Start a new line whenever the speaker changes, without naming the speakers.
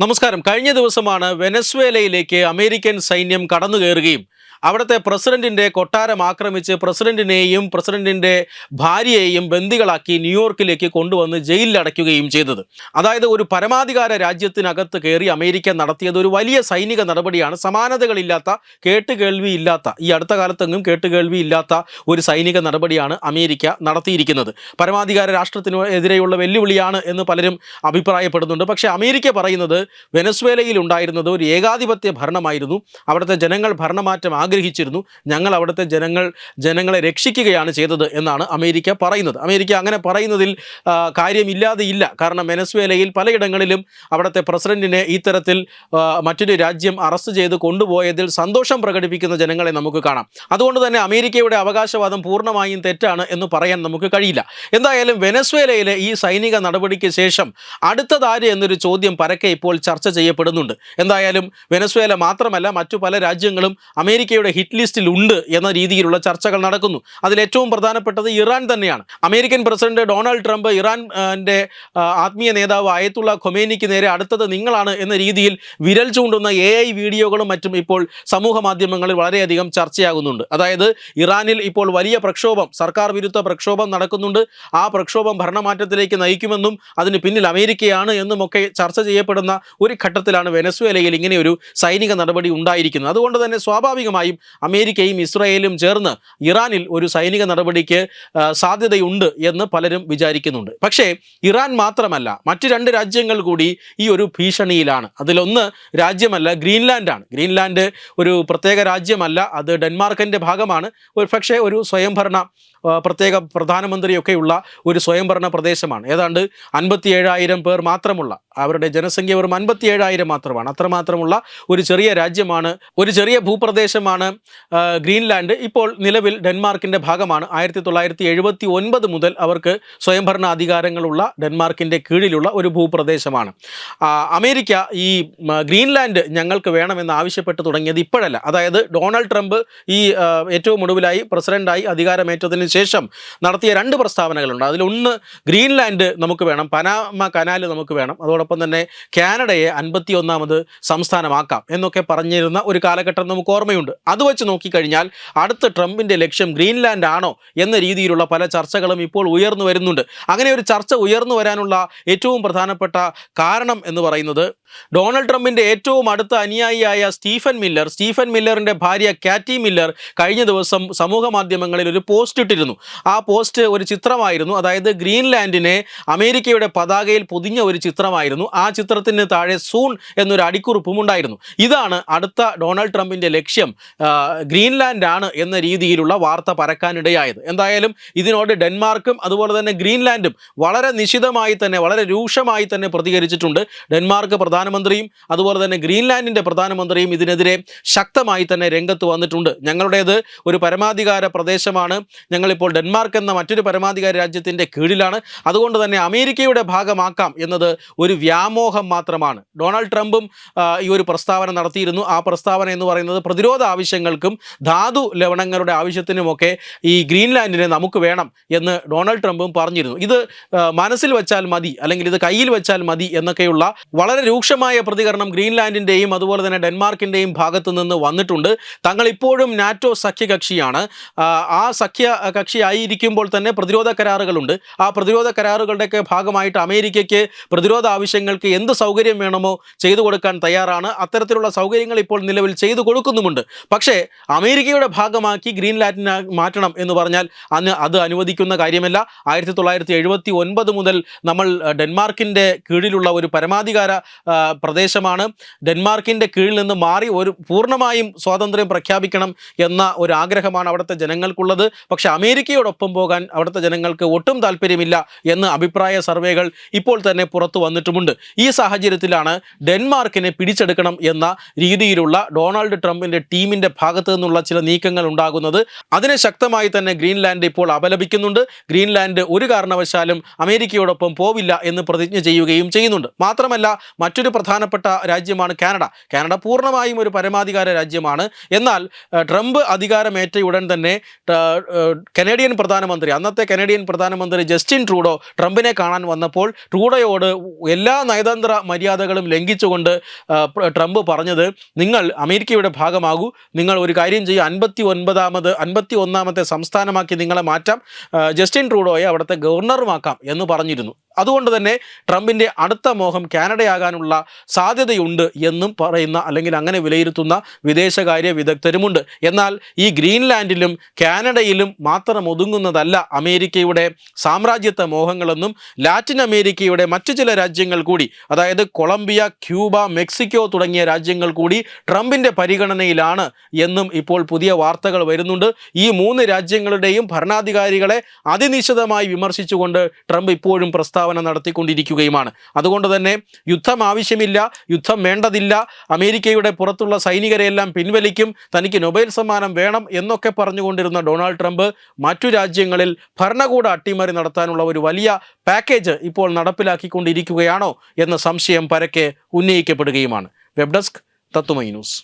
നമസ്കാരം. കഴിഞ്ഞ ദിവസമാണ് വെനസ്വേലയിലേക്ക് അമേരിക്കൻ സൈന്യം കടന്നു കയറുകയും അവിടുത്തെ പ്രസിഡന്റിന്റെ കൊട്ടാരം ആക്രമിച്ച് പ്രസിഡന്റിനെയും പ്രസിഡന്റിന്റെ ഭാര്യയെയും ബന്ദികളാക്കി ന്യൂയോർക്കിലേക്ക് കൊണ്ടുവന്ന് ജയിലിലടയ്ക്കുകയും ചെയ്തത്. അതായത് ഒരു പരമാധികാര രാജ്യത്തിനകത്ത് കയറി അമേരിക്ക നടത്തിയത് ഒരു വലിയ സൈനിക നടപടിയാണ്. സമാനതകളില്ലാത്ത കേട്ടുകേൾവിയില്ലാത്ത ഈ അടുത്ത കാലത്തെങ്ങും കേട്ടുകേൾവിയില്ലാത്ത ഒരു സൈനിക നടപടിയാണ് അമേരിക്ക നടത്തിയിരിക്കുന്നത്. പരമാധികാര രാഷ്ട്രത്തിന് എതിരെയുള്ള വെല്ലുവിളിയാണ് എന്ന് പലരും അഭിപ്രായപ്പെടുന്നുണ്ട്. പക്ഷേ അമേരിക്ക പറയുന്നത് വെനസ്വേലയിൽ ഉണ്ടായിരുന്നത് ഒരു ഏകാധിപത്യ ഭരണമായിരുന്നു. അവിടുത്തെ ജനങ്ങൾ ഭരണമാറ്റം ആഗ്രഹിച്ചിരുന്നു. ഞങ്ങൾ അവിടുത്തെ ജനങ്ങൾ ജനങ്ങളെ രക്ഷിക്കുകയാണ് ചെയ്തത് എന്നാണ് അമേരിക്ക പറയുന്നത്. അമേരിക്ക അങ്ങനെ പറയുന്നതിൽ കാര്യമില്ലാതെ ഇല്ല കാരണം വെനസ്വേലയിൽ പലയിടങ്ങളിലും അവിടുത്തെ പ്രസിഡന്റിനെ ഇത്തരത്തിൽ മറ്റൊരു രാജ്യം അറസ്റ്റ് ചെയ്ത് കൊണ്ടുപോയതിൽ സന്തോഷം പ്രകടിപ്പിക്കുന്ന ജനങ്ങളെ നമുക്ക് കാണാം. അതുകൊണ്ട് തന്നെ അമേരിക്കയുടെ അവകാശവാദം പൂർണമായും തെറ്റാണ് എന്ന് പറയാൻ നമുക്ക് കഴിയില്ല. എന്തായാലും വെനസ്വേലയിലെ ഈ സൈനിക നടപടിക്ക് ശേഷം അടുത്തതാര് എന്നൊരു ചോദ്യം പരക്കെ ഇപ്പോൾ ചർച്ച ചെയ്യപ്പെടുന്നുണ്ട്. എന്തായാലും വെനസ്വേല മാത്രമല്ല മറ്റു പല രാജ്യങ്ങളും അമേരിക്കയുടെ ഹിറ്റ് ലിസ്റ്റിൽ ഉണ്ട് എന്ന രീതിയിലുള്ള ചർച്ചകൾ നടക്കുന്നു. അതിൽ ഏറ്റവും പ്രധാനപ്പെട്ടത് ഇറാൻ തന്നെയാണ്. അമേരിക്കൻ പ്രസിഡന്റ് ഡൊണാൾഡ് ട്രംപ് ഇറാന്റെ ആത്മീയ നേതാവ് അയത്തുള്ള ഖൊമേനിക്ക് നേരെ അടുത്തത് നിങ്ങളാണ് എന്ന രീതിയിൽ വിരൽ ചൂണ്ടുന്ന എ ഐ വീഡിയോകളും മറ്റും ഇപ്പോൾ സമൂഹ മാധ്യമങ്ങളിൽ വളരെയധികം ചർച്ചയാകുന്നുണ്ട്. അതായത് ഇറാനിൽ ഇപ്പോൾ വലിയ പ്രക്ഷോഭം സർക്കാർ വിരുദ്ധ പ്രക്ഷോഭം നടക്കുന്നുണ്ട്. ആ പ്രക്ഷോഭം ഭരണമാറ്റത്തിലേക്ക് നയിക്കുമെന്നും അതിന് പിന്നിൽ അമേരിക്കയാണ് എന്നുമൊക്കെ ചർച്ച ചെയ്യപ്പെടുന്ന ഒരു ഘട്ടത്തിലാണ് വെനസ്വേലയിൽ ഇങ്ങനെ ഒരു സൈനിക നടപടി ഉണ്ടായിരിക്കുന്നത്. അതുകൊണ്ട് തന്നെ സ്വാഭാവികമായും അമേരിക്കയും ഇസ്രായേലും ചേർന്ന് ഇറാനിൽ ഒരു സൈനിക നടപടിക്ക് സാധ്യതയുണ്ട് എന്ന് പലരും വിചാരിക്കുന്നുണ്ട്. പക്ഷേ ഇറാൻ മാത്രമല്ല മറ്റ് രണ്ട് രാജ്യങ്ങൾ കൂടി ഈ ഒരു ഭീഷണിയിലാണ്. അതിലൊന്ന് രാജ്യമല്ല ഗ്രീൻലാൻഡാണ്. ഗ്രീൻലാൻഡ് ഒരു പ്രത്യേക രാജ്യമല്ല അത് ഡെൻമാർക്കിന്റെ ഭാഗമാണ്. ഒരു പക്ഷേ ഒരു സ്വയംഭരണ പ്രത്യേക പ്രധാനമന്ത്രിയൊക്കെയുള്ള ഒരു സ്വയംഭരണ പ്രദേശമാണ്. ഏതാണ്ട് അൻപത്തി ഏഴായിരം പേർ മാത്രമുള്ള അവരുടെ ജനസംഖ്യ വെറും അൻപത്തി ഏഴായിരം മാത്രമാണ് അത്രമാത്രമുള്ള ഒരു ചെറിയ രാജ്യമാണ് ഒരു ചെറിയ ഭൂപ്രദേശമാണ് ഗ്രീൻലാൻഡ്. ഇപ്പോൾ നിലവിൽ ഡെൻമാർക്കിന്റെ ഭാഗമാണ്. ആയിരത്തി തൊള്ളായിരത്തി എഴുപത്തി ഒൻപത് മുതൽ അവർക്ക് സ്വയംഭരണ അധികാരങ്ങളുള്ള ഡെൻമാർക്കിന്റെ കീഴിലുള്ള ഒരു ഭൂപ്രദേശമാണ്. അമേരിക്ക ഈ ഗ്രീൻലാൻഡ് ഞങ്ങൾക്ക് വേണമെന്ന് ആവശ്യപ്പെട്ട് തുടങ്ങിയത് ഇപ്പോഴല്ല. അതായത് ഡൊണാൾഡ് ട്രംപ് ഈ ഏറ്റവും ഒടുവിലായി പ്രസിഡന്റായി അധികാരമേറ്റതിന് ശേഷം നടത്തിയ രണ്ട് പ്രസ്താവനകളുണ്ട്. അതിലൊന്ന് ഗ്രീൻലാൻഡ് നമുക്ക് വേണം പനാമ കനാൽ നമുക്ക് വേണം. അതോടൊപ്പം തന്നെ കാനഡയെ അൻപത്തി ഒന്നാമത് സംസ്ഥാനമാക്കാം എന്നൊക്കെ പറഞ്ഞിരുന്ന ഒരു കാലഘട്ടം നമുക്ക് ഓർമ്മയുണ്ട്. അത് വെച്ച് നോക്കിക്കഴിഞ്ഞാൽ അടുത്ത ട്രംപിന്റെ ലക്ഷ്യം ഗ്രീൻലാൻഡ് ആണോ എന്ന രീതിയിലുള്ള പല ചർച്ചകളും ഇപ്പോൾ ഉയർന്നു വരുന്നുണ്ട്. അങ്ങനെ ഒരു ചർച്ച ഉയർന്നു വരാനുള്ള ഏറ്റവും പ്രധാനപ്പെട്ട കാരണം എന്ന് പറയുന്നത് ഡൊണാൾഡ് ട്രംപിന്റെ ഏറ്റവും അടുത്ത അനുയായിയായ സ്റ്റീഫൻ മില്ലർ സ്റ്റീഫൻ മില്ലറിന്റെ ഭാര്യ കാറ്റി മില്ലർ കഴിഞ്ഞ ദിവസം സമൂഹ മാധ്യമങ്ങളിൽ ഒരു പോസ്റ്റ് ഇട്ടിരുന്നു. ആ പോസ്റ്റ് ഒരു ചിത്രമായിരുന്നു. അതായത് ഗ്രീൻലാൻഡിനെ അമേരിക്കയുടെ പതാകയിൽ പൊതിഞ്ഞ ഒരു ചിത്രമായിരുന്നു. ആ ചിത്രത്തിന് താഴെ സൂൺ എന്നൊരു അടിക്കുറിപ്പും ഉണ്ടായിരുന്നു. ഇതാണ് അടുത്ത ഡൊണാൾഡ് ട്രംപിന്റെ ലക്ഷ്യം ഗ്രീൻലാൻഡാണ് എന്ന രീതിയിലുള്ള വാർത്ത പരക്കാനിടയായത്. എന്തായാലും ഇതിനോട് ഡെൻമാർക്കും അതുപോലെ തന്നെ ഗ്രീൻലാൻഡും വളരെ നിശിതമായി തന്നെ വളരെ രൂക്ഷമായി തന്നെ പ്രതികരിച്ചിട്ടുണ്ട്. ഡെൻമാർക്ക് പ്രധാനമന്ത്രിയും അതുപോലെ തന്നെ ഗ്രീൻലാൻഡിന്റെ പ്രധാനമന്ത്രിയും ഇതിനെതിരെ ശക്തമായി തന്നെ രംഗത്ത് വന്നിട്ടുണ്ട്. ഞങ്ങളുടേത് ഒരു പരമാധികാര പ്രദേശമാണ്. ഞങ്ങളിപ്പോൾ ഡെൻമാർക്ക് എന്ന മറ്റൊരു പരമാധികാര രാജ്യത്തിന്റെ കീഴിലാണ്. അതുകൊണ്ട് തന്നെ അമേരിക്കയുടെ ഭാഗമാക്കാം എന്നത് ഒരു വ്യാമോഹം മാത്രമാണ്. ഡൊണാൾഡ് ട്രംപും ഈ ഒരു പ്രസ്താവന നടത്തിയിരുന്നു. ആ പ്രസ്താവന എന്ന് പറയുന്നത് പ്രതിരോധ ആവശ്യങ്ങൾക്കും ധാതു ലവണങ്ങളുടെ ആവശ്യത്തിനുമൊക്കെ ഈ ഗ്രീൻലാൻഡിനെ നമുക്ക് വേണം എന്ന് ഡൊണാൾഡ് ട്രംപും പറഞ്ഞിരുന്നു. ഇത് മനസ്സിൽ വെച്ചാൽ മതി അല്ലെങ്കിൽ ഇത് കയ്യിൽ വെച്ചാൽ മതി എന്നൊക്കെയുള്ള വളരെ രൂക്ഷമായ പ്രതികരണം ഗ്രീൻലാൻഡിന്റെയും അതുപോലെ തന്നെ ഡെൻമാർക്കിന്റെയും ഭാഗത്തു നിന്ന് വന്നിട്ടുണ്ട്. തങ്ങൾ ഇപ്പോഴും നാറ്റോ സഖ്യകക്ഷിയാണ് ആ, സഖ്യ കക്ഷിയായിരിക്കുമ്പോൾ തന്നെ പ്രതിരോധ കരാറുകളുണ്ട്. ആ പ്രതിരോധ കരാറുകളുടെയൊക്കെ ഭാഗമായിട്ട് അമേരിക്കയ്ക്ക് പ്രതിരോധ ആവശ്യങ്ങൾക്ക് എന്ത് സൗകര്യം വേണമോ ചെയ്തു കൊടുക്കാൻ തയ്യാറാണ്. അത്തരത്തിലുള്ള സൗകര്യങ്ങൾ ഇപ്പോൾ നിലവിൽ ചെയ്തു കൊടുക്കുന്നുമുണ്ട്. പക്ഷേ അമേരിക്കയുടെ ഭാഗമാക്കി ഗ്രീൻ ഗ്രീൻലാൻഡിനെ മാറ്റണം എന്ന് പറഞ്ഞാൽ അന്ന് അത് അനുവദിക്കുന്ന കാര്യമല്ല. ആയിരത്തി തൊള്ളായിരത്തി എഴുപത്തി ഒൻപത് മുതൽ നമ്മൾ ഡെൻമാർക്കിന്റെ കീഴിലുള്ള ഒരു പരമാധികാര പ്രദേശമാണ്. ഡെൻമാർക്കിന്റെ കീഴിൽ നിന്ന് മാറി ഒരു പൂർണമായും സ്വാതന്ത്ര്യം പ്രഖ്യാപിക്കണം എന്ന ഒരു ആഗ്രഹമാണ് അവിടുത്തെ ജനങ്ങൾക്കുള്ളത്. പക്ഷേ അമേരിക്കയോടൊപ്പം പോകാൻ അവിടുത്തെ ജനങ്ങൾക്ക് ഒട്ടും താല്പര്യമില്ല എന്ന് അഭിപ്രായ സർവേകൾ ഇപ്പോൾ തന്നെ പുറത്തു വന്നിട്ടുമുണ്ട്. ഈ സാഹചര്യത്തിലാണ് ഡെൻമാർക്കിനെ പിടിച്ചെടുക്കണം എന്ന രീതിയിലുള്ള ഡൊണാൾഡ് ട്രംപിന്റെ ടീമിന്റെ ഭാഗത്തു നിന്നുള്ള ചില നീക്കങ്ങൾ ഉണ്ടാകുന്നത്. അതിനെ ശക്തമായി തന്നെ ഗ്രീൻലാൻഡ് ഇപ്പോൾ അപലപിക്കുന്നുണ്ട്. ഗ്രീൻലാൻഡ് ഒരു കാരണവശാലും അമേരിക്കയോടൊപ്പം പോവില്ല എന്ന് പ്രതിജ്ഞ ചെയ്യുകയും ചെയ്യുന്നുണ്ട്. മാത്രമല്ല മറ്റൊരു പ്രധാനപ്പെട്ട രാജ്യമാണ് കാനഡ. കാനഡ പൂർണമായും ഒരു പരമാധികാര രാജ്യമാണ്. എന്നാൽ ട്രംപ് അധികാരമേറ്റ ഉടൻ തന്നെ കനേഡിയൻ പ്രധാനമന്ത്രി അന്നത്തെ കനേഡിയൻ പ്രധാനമന്ത്രി ജസ്റ്റിൻ ട്രൂഡോ ട്രംപിനെ കാണാൻ വന്നപ്പോൾ ട്രൂഡോയോട് എല്ലാ എല്ലാ നയതന്ത്ര മര്യാദകളും ലംഘിച്ചുകൊണ്ട് ട്രംപ് പറഞ്ഞത് നിങ്ങൾ അമേരിക്കയുടെ ഭാഗമാകൂ നിങ്ങൾ ഒരു കാര്യം ചെയ്യുക അൻപത്തി ഒൻപതാമത് അൻപത്തി ഒന്നാമത്തെ സംസ്ഥാനമാക്കി നിങ്ങളെ മാറ്റാം ജസ്റ്റിൻ ട്രൂഡോയെ അവിടുത്തെ ഗവർണറുമാക്കാം എന്ന് പറഞ്ഞിരുന്നു. അതുകൊണ്ട് തന്നെ ട്രംപിന്റെ അടുത്ത മോഹം കാനഡയാകാനുള്ള സാധ്യതയുണ്ട് എന്നും പറയുന്ന അല്ലെങ്കിൽ അങ്ങനെ വിലയിരുത്തുന്ന വിദേശകാര്യ വിദഗ്ധരുമുണ്ട്. എന്നാൽ ഈ ഗ്രീൻലാൻഡിലും കാനഡയിലും മാത്രം ഒതുങ്ങുന്നതല്ല അമേരിക്കയുടെ സാമ്രാജ്യത്വ മോഹങ്ങളെന്നും ലാറ്റിൻ അമേരിക്കയുടെ മറ്റു ചില രാജ്യങ്ങൾ കൂടി അതായത് കൊളംബിയ ക്യൂബ മെക്സിക്കോ തുടങ്ങിയ രാജ്യങ്ങൾ കൂടി ട്രംപിന്റെ പരിഗണനയിലാണ് എന്നും ഇപ്പോൾ പുതിയ വാർത്തകൾ വരുന്നുണ്ട്. ഈ മൂന്ന് രാജ്യങ്ങളുടെയും ഭരണാധികാരികളെ അതിനിശിതമായി വിമർശിച്ചുകൊണ്ട് ട്രംപ് ഇപ്പോഴും പ്രസ്താവന നടത്തിക്കൊണ്ടിരിക്കുകയുമാണ്. അതുകൊണ്ട് തന്നെ യുദ്ധം ആവശ്യമില്ല യുദ്ധം വേണ്ടതില്ല അമേരിക്കയുടെ പുറത്തുള്ള സൈനികരെയെല്ലാം പിൻവലിക്കും തനിക്ക് നൊബേൽ സമ്മാനം വേണം എന്നൊക്കെ പറഞ്ഞുകൊണ്ടിരുന്ന ഡൊണാൾഡ് ട്രംപ് മറ്റു രാജ്യങ്ങളിൽ ഭരണകൂട അട്ടിമറി നടത്താനുള്ള ഒരു വലിയ പാക്കേജ് ഇപ്പോൾ നടപ്പിലാക്കിക്കൊണ്ടിരിക്കുകയാണോ. എന്ന സംശയം പരക്കെ ഉന്നയിക്കപ്പെടുകയുമാണ്. Web desk Tatwamayi news.